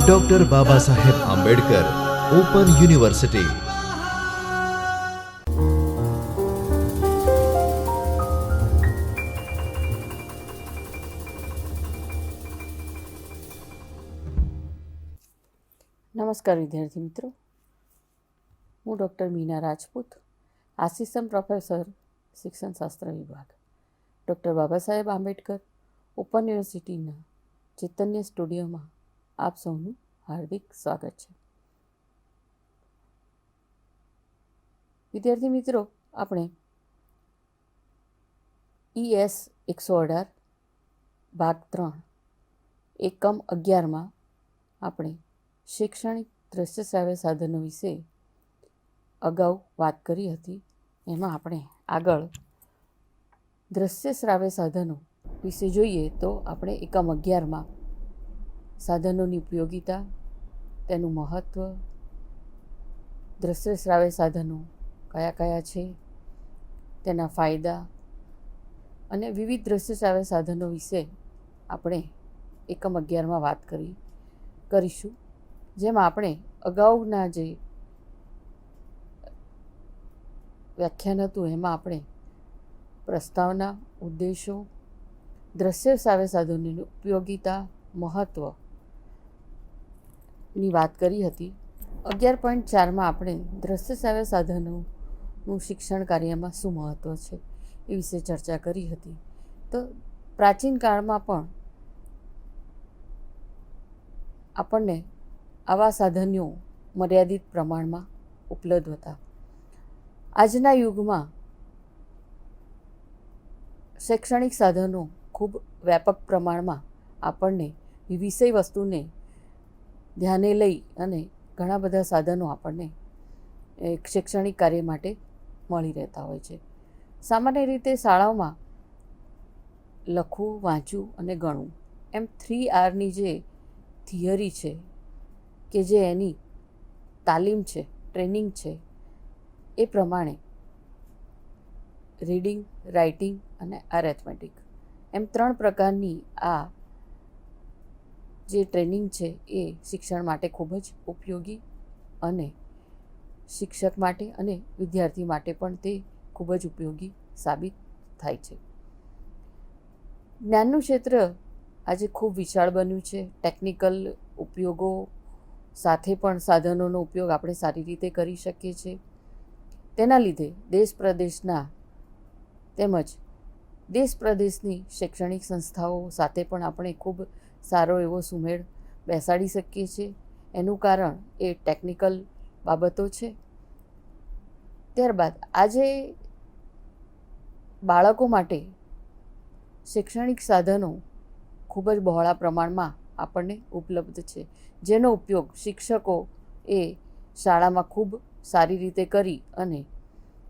Doctor Baba Saheb Ambedkar open university નમસ્કાર વિદ્યાર્થી મિત્રો. હું doctor Meena Rajput, assistant professor શિક્ષણશાસ્ત્ર વિભાગ. ડૉક્ટર બાબા સાહેબ આંબેડકર ઓપન યુનિવર્સિટીના ચૈતન્ય સ્ટુડિયોમાં આપ સૌનું હાર્દિક સ્વાગત છે. વિદ્યાર્થી મિત્રો, આપણે ઈએસ એકસો અઢાર ભાગ ત્રણ એકમ અગિયારમાં આપણે શૈક્ષણિક દ્રશ્ય શ્રાવ્ય સાધનો વિશે અગાઉ વાત કરી હતી. એમાં આપણે આગળ દ્રશ્ય શ્રાવ્ય સાધનો વિશે જોઈએ તો આપણે એકમ અગિયારમાં સાધનોની ઉપયોગિતા, તેનું મહત્ત્વ દ્રશ્ય શ્રાવ્ય સાધનો કયા કયા છે, તેના ફાયદા અને વિવિધ દ્રશ્ય શ્રાવ્ય સાધનો વિશે આપણે એકમ અગિયારમાં વાત કરી, કરીશું. જેમાં આપણે અગાઉના જે વ્યાખ્યાન હતું, એમાં આપણે પ્રસ્તાવના, ઉદ્દેશો દ્રશ્ય સાવ્ય સાધનોની ઉપયોગિતા મહત્ત્વની વાત કરી હતી. અગિયાર પોઈન્ટ ચારમાં આપણે દ્રશ્ય સાવ્ય સાધનોનું શિક્ષણ કાર્યમાં શું મહત્ત્વ છે એ વિશે ચર્ચા કરી હતી. તો પ્રાચીન કાળમાં પણ આપણને આવા સાધનો મર્યાદિત પ્રમાણમાં ઉપલબ્ધ હતા. આજના યુગમાં શૈક્ષણિક સાધનો ખૂબ વ્યાપક પ્રમાણમાં આપણને વિષય વસ્તુને ધ્યાને લઈ અને ઘણા બધા સાધનો આપણને એક શૈક્ષણિક કાર્ય માટે મળી રહેતા હોય છે. સામાન્ય રીતે શાળાઓમાં લખવું, વાંચવું અને ગણવું એમ થ્રી આરની જે થિયરી છે કે જે એની તાલીમ છે, ટ્રેનિંગ છે એ પ્રમાણે રીડિંગ, રાઇટિંગ અને એરેથમેટિક એમ ત્રણ પ્રકારની આ જે ટ્રેનિંગ છે એ શિક્ષણ માટે ખૂબ જ ઉપયોગી અને શિક્ષક માટે અને વિદ્યાર્થી માટે પણ તે ખૂબ જ ઉપયોગી સાબિત થાય છે. જ્ઞાનનું ક્ષેત્ર આજે ખૂબ વિશાળ બન્યું છે. ટેકનિકલ ઉપયોગો સાથે પણ સાધનોનો ઉપયોગ આપણે સારી રીતે કરી શકીએ છીએ. તેના લીધે દેશ પ્રદેશના તેમજ દેશ પ્રદેશની શૈક્ષણિક સંસ્થાઓ સાથે પણ આપણે ખૂબ સારો એવો સુમેળ બેસાડી શકીએ છીએ. એનું કારણ એ ટેકનિકલ બાબતો છે. ત્યારબાદ આજે બાળકો માટે શૈક્ષણિક સાધનો ખૂબ જ બહોળા પ્રમાણમાં આપણને ઉપલબ્ધ છે. જેનો ઉપયોગ શિક્ષકો એ શાળામાં ખૂબ સારી રીતે કરી અને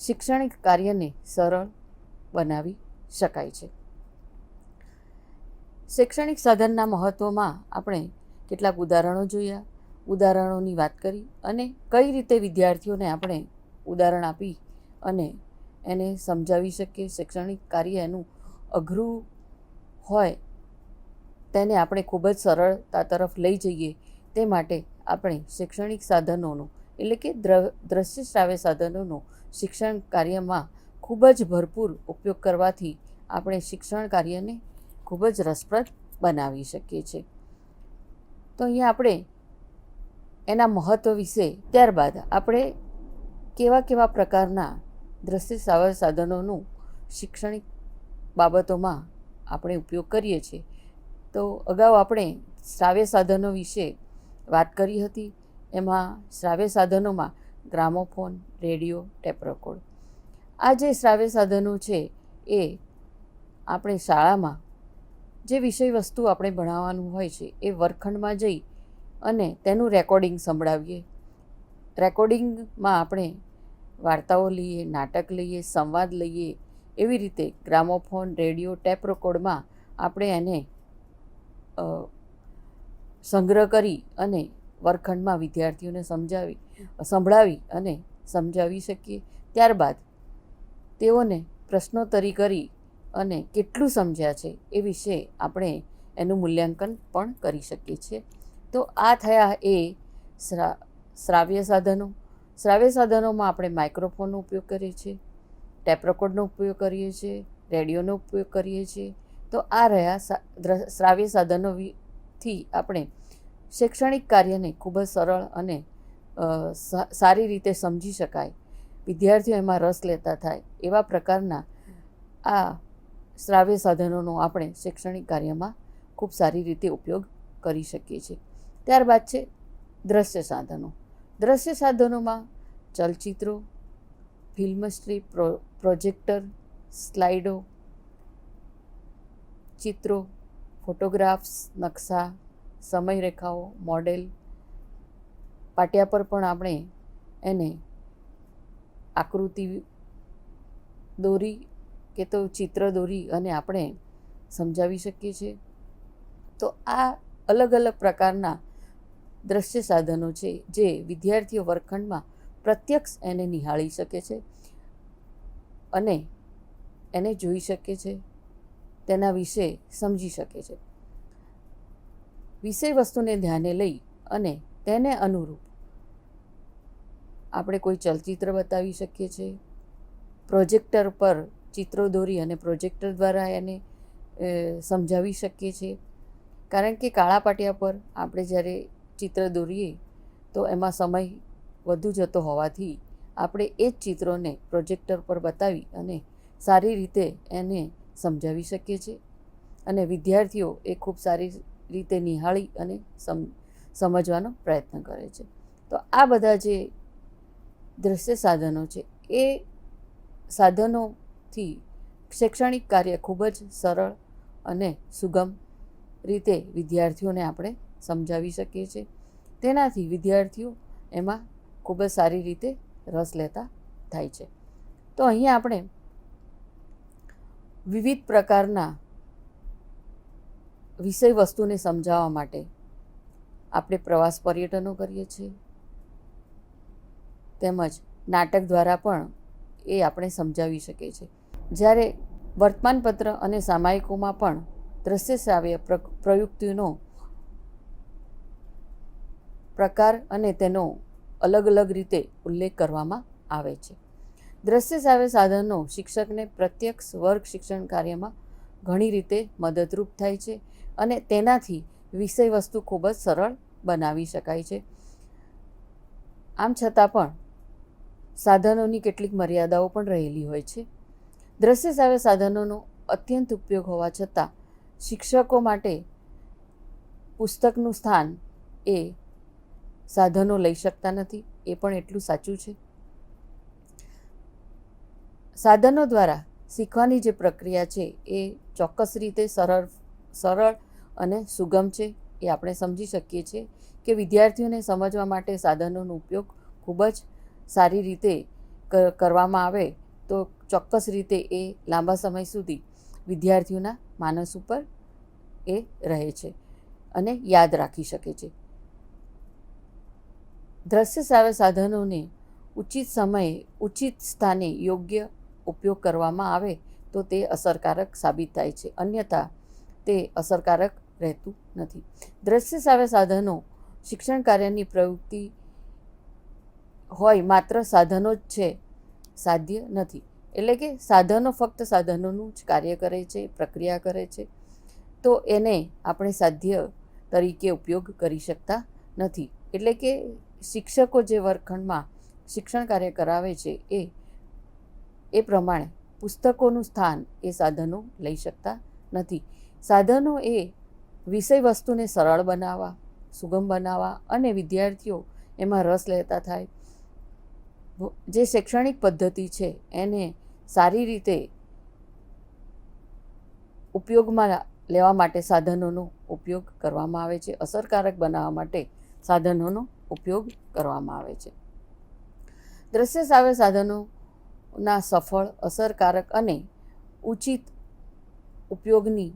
શૈક્ષણિક કાર્યને સરળ બનાવી શકાય છે. શૈક્ષણિક સાધનના મહત્ત્વમાં આપણે કેટલાક ઉદાહરણો જોયા, ઉદાહરણોની વાત કરી અને કઈ રીતે વિદ્યાર્થીઓને આપણે ઉદાહરણ આપી અને એને સમજાવી શકીએ, શૈક્ષણિક કાર્ય એનું અઘરું હોય તેને આપણે ખૂબ જ સરળતા તરફ લઈ જઈએ તે માટે આપણે શૈક્ષણિક સાધનોનું એટલે કે દ્ર, દ્રશ્ય શ્રાવ્ય સાધનોનું શિક્ષણ કાર્યમાં ખૂબ જ ભરપૂર ઉપયોગ કરવાથી આપણે શિક્ષણ કાર્યને ખૂબ જ રસપ્રદ બનાવી શકીએ છીએ. તો અહીંયા આપણે એના મહત્ત્વ વિશે ત્યારબાદ આપણે કેવા કેવા પ્રકારના દ્રશ્ય શ્રાવ્ય સાધનોનું શૈક્ષણિક બાબતોમાં આપણે ઉપયોગ કરીએ છીએ. તો અગાઉ આપણે શ્રાવ્ય સાધનો વિશે વાત કરી હતી. એમાં શ્રાવ્ય સાધનોમાં ગ્રામોફોન, રેડિયો, ટેપ રેકોર્ડ આ જે શ્રાવ્ય સાધનો છે એ આપણે શાળામાં જે વિષય વસ્તુ આપણે ભણાવવાનું હોય છે, એ વર્ગખંડમાં જઈ અને તેનું રેકોર્ડિંગ સંભળાવીએ. રેકોર્ડિંગમાં આપણે વાર્તાઓ લઈએ, નાટક લઈએ, સંવાદ લઈએ, એવી રીતે ગ્રામોફોન, રેડિયો, ટેપ રેકોર્ડમાં આપણે એને સંગ્રહ કરી અને વર્ગખંડમાં વિદ્યાર્થીઓને સમજાવી, સંભળાવી અને સમજાવી શકીએ. ત્યારબાદ તેઓને પ્રશ્નોત્તરી કરી અને કેટલું સમજ્યા છે એ વિશે આપણે એનું મૂલ્યાંકન પણ કરી શકીએ છીએ. તો આ થયા એ શ્રાવ્ય સાધનો. શ્રાવ્ય સાધનોમાં આપણે માઇક્રોફોનનો ઉપયોગ કરીએ છીએ ટેપ ઉપયોગ કરીએ છીએ, રેડિયોનો ઉપયોગ કરીએ છીએ. તો આ રહ્યા શ્રાવ્ય સાધનોથી આપણે શૈક્ષણિક કાર્યને ખૂબ જ સરળ અને સારી રીતે સમજી શકાય વિદ્યાર્થીઓ એમાં રસ લેતા થાય એવા પ્રકારના આ શ્રાવ્ય સાધનોનો આપણે શૈક્ષણિક કાર્યમાં ખૂબ સારી રીતે ઉપયોગ કરી શકીએ છીએ. ત્યારબાદ છે દ્રશ્ય સાધનો. દ્રશ્ય સાધનોમાં ચલચિત્રો, ફિલ્મ સ્ટ્રીપ, પ્રો, પ્રોજેક્ટર, સ્લાઇડો, ચિત્રો, ફોટોગ્રાફ્સ, નકશા, સમયરેખાઓ, મોડેલ, પાટિયા પર પણ આપણે એને આકૃતિ દોરી કે તો ચિત્ર દોરી અને આપણે સમજાવી શકીએ છીએ. તો આ અલગ અલગ પ્રકારના દ્રશ્ય સાધનો છે જે વિદ્યાર્થીઓ વર્ગખંડમાં પ્રત્યક્ષ એને નિહાળી શકે છે અને એને જોઈ શકે છે, તેના વિશે સમજી શકે છે. વિષય વસ્તુને ધ્યાને લઈ અને તેને અનુરૂપ આપણે કોઈ ચલચિત્ર બતાવી શકીએ છીએ? પ્રોજેક્ટર પર ચિત્રો દોરી અને પ્રોજેક્ટર દ્વારા એને સમજાવી શકીએ છીએ? કારણ કે કાળા પાટિયા પર આપણે જ્યારે ચિત્ર દોરીએ, તો એમાં સમય વધુ જતો હોવાથી આપણે એ જ ચિત્રોને પ્રોજેક્ટર પર બતાવી અને સારી રીતે એને સમજાવી શકીએ છીએ. અને વિદ્યાર્થીઓ એ ખૂબ સારી રીતે નિહાળી અને સમ, સમજવાનો પ્રયત્ન કરે છે. તો આ બધા જે દ્રશ્ય સાધનો છે. એ સાધનોથી શૈક્ષણિક કાર્ય ખૂબ જ સરળ અને સુગમ રીતે વિદ્યાર્થીઓને આપણે સમજાવી શકીએ છીએ. તેનાથી વિદ્યાર્થીઓ એમાં ખૂબ જ સારી રીતે રસ લેતા થાય છે. તો અહીંયા આપણે વિવિધ પ્રકારના વિષય વસ્તુને સમજાવવા માટે આપણે પ્રવાસ પર્યટનો કરીએ છીએ. તેમજ નાટક દ્વારા પણ એ આપણે સમજાવી શકીએ છીએ. જ્યારે વર્તમાનપત્ર અને સામાયિકોમાં પણ દ્રશ્ય શ્રાવ્ય પ્ર, પ્રયુક્તિનો પ્રકાર અને તેનો અલગ અલગ રીતે ઉલ્લેખ કરવામાં આવે છે. દ્રશ્ય શ્રાવ્ય સાધનો શિક્ષકને પ્રત્યક્ષ વર્ગ શિક્ષણ કાર્યમાં ઘણી રીતે મદદરૂપ થાય છે અને તેનાથી વિષય વસ્તુ ખૂબ જ સરળ બનાવી શકાય છે. આમ છતાં પણ સાધનોની કેટલીક મર્યાદાઓ પણ રહેલી હોય છે. દ્રશ્ય શ્રાવ્ય સાધનોનો અત્યંત ઉપયોગ હોવા છતાં, શિક્ષકો માટે પુસ્તકનું સ્થાન એ સાધનો લઈ શકતા નથી, એ પણ એટલું સાચું છે. સાધનો દ્વારા શીખવાની જે પ્રક્રિયા છે એ ચોક્કસ રીતે સરળ સરળ અને સુગમ છે એ આપણે સમજી શકીએ છીએ કે વિદ્યાર્થીઓને સમજવા માટે સાધનોનો ઉપયોગ ખૂબ જ સારી રીતે કરવામાં આવે તો ચોક્કસ રીતે એ લાંબા સમય સુધી વિદ્યાર્થીઓના માનસ ઉપર એ રહે છે અને યાદ રાખી શકે છે. દ્રશ્ય શ્રાવ્ય સાધનોને ઉચિત સમયે, ઉચિત સ્થાને યોગ્ય ઉપયોગ કરવામાં આવે તો તે અસરકારક સાબિત થાય છે. અન્યથા, તે અસરકારક રહેતું નથી. દ્રશ્ય શ્રાવ્ય સાધનો શિક્ષણ કાર્યની પ્રવૃત્તિ હોય માત્ર સાધનો જ છે, સાધ્ય નથી. એટલે કે સાધનો ફક્ત સાધનોનું જ કાર્ય કરે છે, પ્રક્રિયા કરે છે, તો એને આપણે સાધ્ય તરીકે ઉપયોગ કરી શકતા નથી. એટલે કે શિક્ષકો જે વર્ગખંડમાં શિક્ષણ કાર્ય કરાવે છે, એ એ પ્રમાણે પુસ્તકોનું સ્થાન એ સાધનો લઈ શકતા નથી. સાધનો એ વિષય વસ્તુને સરળ બનાવવા, સુગમ બનાવવા અને વિદ્યાર્થીઓ એમાં રસ લેતા થાય જે શૈક્ષણિક પદ્ધતિ છે, એને સારી રીતે ઉપયોગમાં લેવા માટે સાધનોનો ઉપયોગ કરવામાં આવે છે, અસરકારક બનાવવા માટે સાધનોનો ઉપયોગ કરવામાં આવે છે. દ્રશ્ય શ્રાવ્ય સાધનોના સફળ, અસરકારક અને ઉચિત ઉપયોગની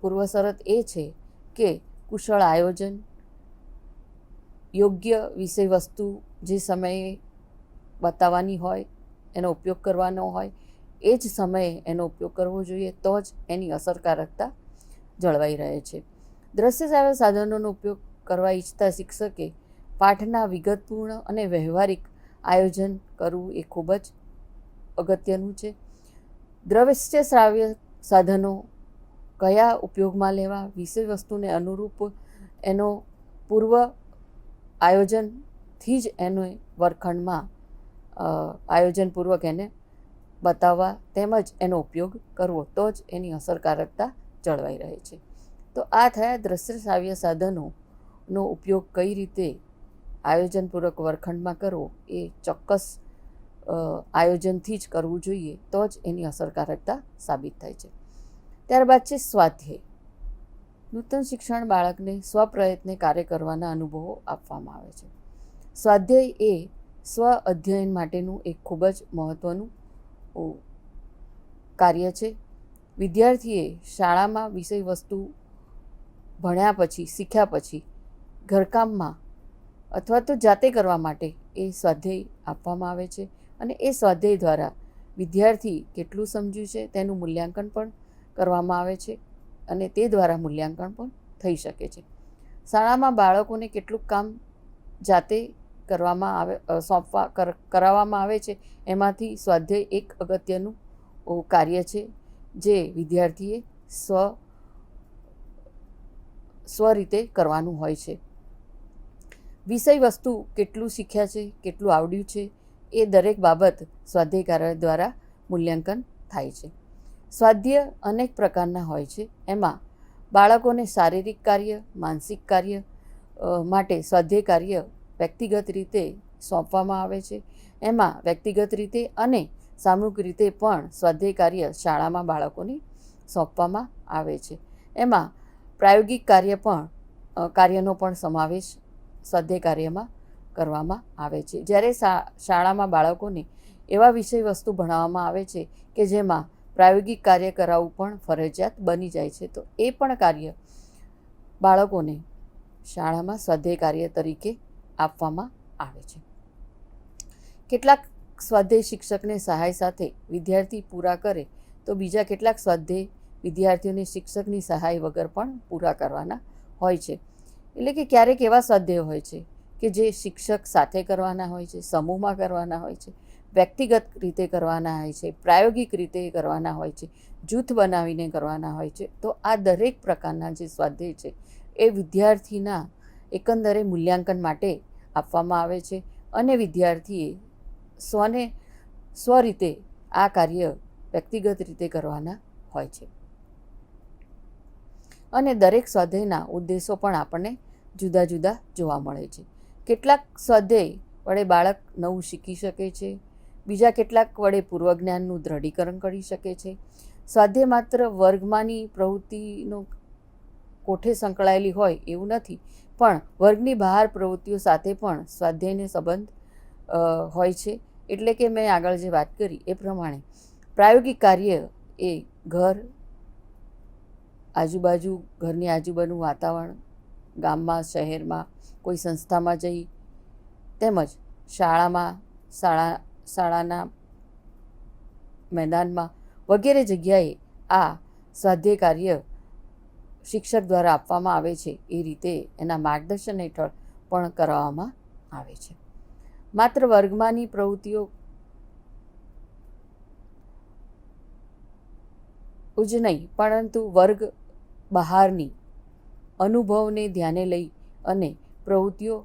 પૂર્વશરત એ છે કે કુશળ આયોજન, યોગ્ય વિષય વસ્તુ જે સમયે બતાવવાની હોય, એનો ઉપયોગ કરવાનો હોય, એ જ સમયે એનો ઉપયોગ કરવો જોઈએ, તો જ એની અસરકારકતા જળવાઈ રહે છે. દ્રશ્ય શ્રાવ્ય સાધનોનો ઉપયોગ કરવા ઈચ્છતા શિક્ષકે પાઠના વિગતપૂર્ણ અને વ્યવહારિક આયોજન કરવું એ ખૂબ જ અગત્યનું છે. દ્રશ્ય શ્રાવ્ય સાધનો કયા ઉપયોગમાં લેવા વિષય વસ્તુને અનુરૂપ એનો પૂર્વ આયોજનથી જ એને વર્ગખંડમાં આયોજનપૂર્વક એને બતાવવા તેમજ એનો ઉપયોગ કરવો, તો જ એની અસરકારકતા જળવાઈ રહે છે. તો આ થયા દ્રશ્ય શ્રાવ્ય સાધનોનો ઉપયોગ કઈ રીતે આયોજનપૂર્વક વર્ગખંડમાં કરવો, એ ચોક્કસ આયોજનથી જ કરવું જોઈએ, તો જ એની અસરકારકતા સાબિત થાય છે. ત્યારબાદ છે સ્વાધ્યાય. નૂતન શિક્ષણ બાળકને સ્વપ્રયત્ને કાર્ય કરવાના અનુભવો આપવામાં આવે છે. સ્વાધ્યાય એ સ્વ અધ્યયન માટેનું એક ખૂબ જ મહત્ત્વનું કાર્ય છે. વિદ્યાર્થીએ શાળામાં વિષય વસ્તુ ભણ્યા પછી, શીખ્યા પછી ઘરકામમાં અથવા તો જાતે કરવા માટે એ સ્વાધ્યાય આપવામાં આવે છે અને એ સ્વાધ્યાય દ્વારા વિદ્યાર્થી કેટલું સમજ્યું છે તેનું મૂલ્યાંકન પણ કરવામાં આવે છે અને તે દ્વારા મૂલ્યાંકન પણ થઈ શકે છે. શાળામાં બાળકોને કેટલુંક કામ જાતે કરવામાં આવે સોંપવા, કર- કરાવવામાં આવે છે. એમાંથી સ્વાધ્યાય એક અગત્યનું કાર્ય છે, જે વિદ્યાર્થીએ સ્વ સ્વ રીતે કરવાનું હોય છે. વિષય વસ્તુ કેટલું શીખ્યા છે, કેટલું આવડ્યું છે, એ દરેક બાબત સ્વાધ્યાયકાર દ્વારા મૂલ્યાંકન થાય છે. સ્વાધ્યાય અનેક પ્રકારના હોય છે. એમાં બાળકોને શારીરિક કાર્ય, માનસિક કાર્ય માટે સ્વાધ્યાય કાર્ય વ્યક્તિગત રીતે સોંપવામાં આવે છે. એમાં વ્યક્તિગત રીતે અને સામૂહિક રીતે પણ સ્વાધ્યાય કાર્ય શાળામાં બાળકોને સોંપવામાં આવે છે. એમાં પ્રાયોગિક કાર્ય પણ કાર્યનો પણ સમાવેશ સ્વાધ્યાય કાર્યમાં કરવામાં આવે છે. જ્યારે શાળામાં બાળકોને એવા વિષય વસ્તુ ભણાવવામાં આવે છે કે જેમાં પ્રાયોગિક કાર્ય કરાવવું પણ ફરજિયાત બની જાય છે, તો એ પણ કાર્ય બાળકોને શાળામાં સ્વાધ્યાય કાર્ય તરીકે આપવામાં આવે છે. કેટલાક સ્વાધ્યાય શિક્ષકને સહાય સાથે વિદ્યાર્થી પૂરા કરે તો બીજા કેટલાક સ્વાધ્યાય વિદ્યાર્થીઓને શિક્ષકની સહાય વગર પણ પૂરા કરવાના હોય છે. એટલે કે ક્યારેક એવા સ્વાધ્યાય હોય છે કે જે શિક્ષક સાથે કરવાના હોય છે, સમૂહમાં કરવાના હોય છે, વ્યક્તિગત રીતે કરવાના હોય છે, પ્રાયોગિક રીતે કરવાના હોય છે, જૂથ બનાવીને કરવાના હોય છે. તો આ દરેક પ્રકારના જે સ્વાધ્યાય છે એ વિદ્યાર્થીના એકંદરે મૂલ્યાંકન માટે આપવામાં આવે છે અને વિદ્યાર્થીએ સ્વને સ્વ રીતે આ કાર્ય વ્યક્તિગત રીતે કરવાના હોય છે. અને દરેક સ્વાધ્યાયના ઉદ્દેશો પણ આપણને જુદા જુદા જોવા મળે છે. કેટલાક સ્વાધ્યાય વડે બાળક નવું શીખી શકે છે, બીજા કેટલાક વડે પૂર્વજ્ઞાનનું દ્રઢીકરણ કરી શકે છે. સ્વાધ્યાય માત્ર વર્ગમાંની પ્રવૃત્તિનો કોઠે સંકળાયેલી હોય એવું નથી પણ વર્ગની બહાર પ્રવૃત્તિઓ સાથે પણ સ્વાધ્યાયને સંબંધ હોય છે. એટલે કે મેં આગળ જે વાત કરી એ પ્રમાણે પ્રાયોગિક કાર્ય એ ઘર, આજુબાજુ, ઘરની આજુબાજુનું વાતાવરણ, ગામમાં, શહેરમાં, કોઈ સંસ્થામાં જઈ, તેમજ શાળામાં, શાળા, શાળાના મેદાનમાં વગેરે જગ્યાએ આ સ્વાધ્યાય કાર્ય શિક્ષક દ્વારા આપવામાં આવે છે. એ રીતે એના માર્ગદર્શન હેઠળ પણ કરાવવામાં આવે છે. માત્ર વર્ગમાંની પ્રવૃત્તિઓ જ નહીં, પરંતુ વર્ગ બહારની અનુભવને ધ્યાને લઈ અને પ્રવૃત્તિઓ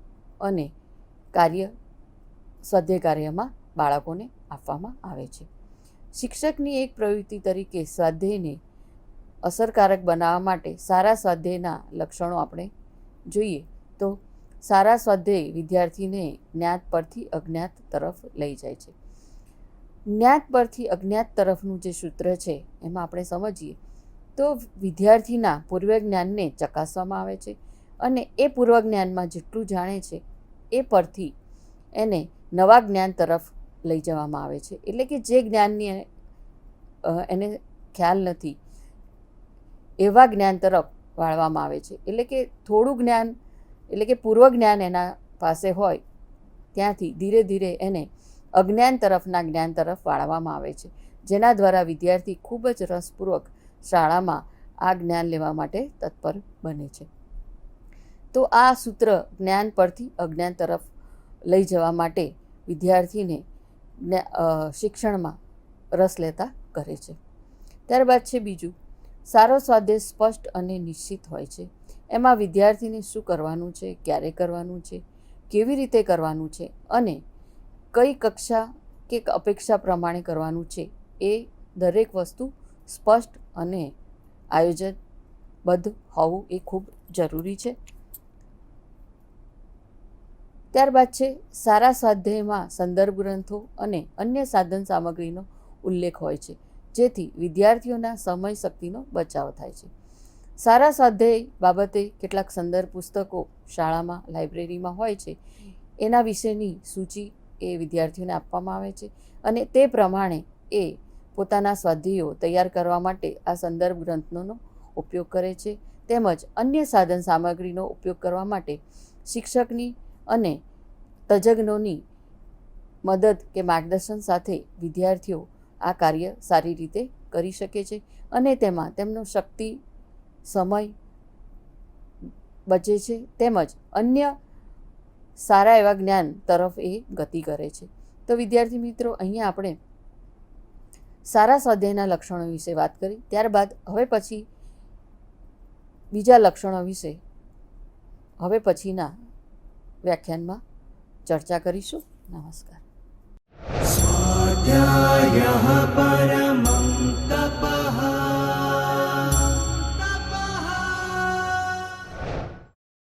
અને કાર્ય સ્વાધ્યાય કાર્યમાં બાળકોને આપવામાં આવે છે. શિક્ષકની એક પ્રવૃત્તિ તરીકે સ્વાધ્યાયને અસરકારક બનાવવા માટે સારા સ્વાધ્યાયના લક્ષણો આપણે જોઈએ તો સારા સ્વાધ્યાય વિદ્યાર્થીને જ્ઞાત પરથી અજ્ઞાત તરફ લઈ જાય છે. જ્ઞાત પરથી અજ્ઞાત તરફનું જે સૂત્ર છે એમાં આપણે સમજીએ તો વિદ્યાર્થીના પૂર્વ જ્ઞાનને ચકાસવામાં આવે છે અને એ પૂર્વ જ્ઞાનમાં જેટલું જાણે છે એ પરથી એને નવા જ્ઞાન તરફ લઈ જવામાં આવે છે. એટલે કે જે જ્ઞાનની એને- ખ્યાલ નથી એવા જ્ઞાન તરફ વાળવામાં આવે છે. એટલે કે થોડું જ્ઞાન, એટલે કે પૂર્વ જ્ઞાન એના પાસે હોય, ત્યાંથી ધીરે ધીરે એને અજ્ઞાન તરફના જ્ઞાન તરફ વાળવામાં આવે છે. જેના દ્વારા વિદ્યાર્થી ખૂબ જ રસપૂર્વક શાળામાં આ જ્ઞાન લેવા માટે તત્પર બને છે. તો આ સૂત્ર જ્ઞાન પરથી અજ્ઞાન તરફ લઈ જવા માટે વિદ્યાર્થીને શિક્ષણમાં રસ લેતા કરે છે. ત્યારબાદ છે બીજું. સારો સ્વાધ્યાય સ્પષ્ટ અને નિશ્ચિત હોય છે. એમાં વિદ્યાર્થીને શું કરવાનું છે, ક્યારે કરવાનું છે, કેવી રીતે કરવાનું છે અને કઈ કક્ષા કે અપેક્ષા પ્રમાણે કરવાનું છે એ દરેક વસ્તુ સ્પષ્ટ અને આયોજનબદ્ધ હોવું એ ખૂબ જરૂરી છે. ત્યારબાદ છે, સારા સ્વાધ્યાયમાં સંદર્ભ ગ્રંથો અને અન્ય સાધન સામગ્રીનો ઉલ્લેખ હોય છે. જેથી વિદ્યાર્થીઓના સમય શક્તિનો બચાવ થાય છે. સારા સ્વાધ્યાય બાબતે કેટલાક સંદર્ભ પુસ્તકો શાળામાં, લાઇબ્રેરીમાં હોય છે. એના વિશેની સૂચિ એ વિદ્યાર્થીઓને આપવામાં આવે છે અને તે પ્રમાણે એ પોતાના સ્વાધ્યાયો તૈયાર કરવા માટે આ સંદર્ભ ગ્રંથનો ઉપયોગ કરે છે. તેમજ અન્ય સાધન સામગ્રીનો ઉપયોગ કરવા માટે શિક્ષકની અને તજજ્ઞોની મદદ કે માર્ગદર્શન સાથે વિદ્યાર્થીઓ આ કાર્ય સારી રીતે કરી શકે છે અને તેમાં તેમનો શક્તિ, સમય બચે છે તેમજ અન્ય સારા એવા જ્ઞાન તરફ એ ગતિ કરે છે. તો વિદ્યાર્થી મિત્રો, અહીંયા આપણે સારા સ્વાધ્યાયના લક્ષણો વિશે વાત કરી. ત્યારબાદ હવે પછી બીજા લક્ષણો વિશે હવે પછીના વ્યાખ્યાનમાં ચર્ચા કરીશું. નમસ્કાર. परमः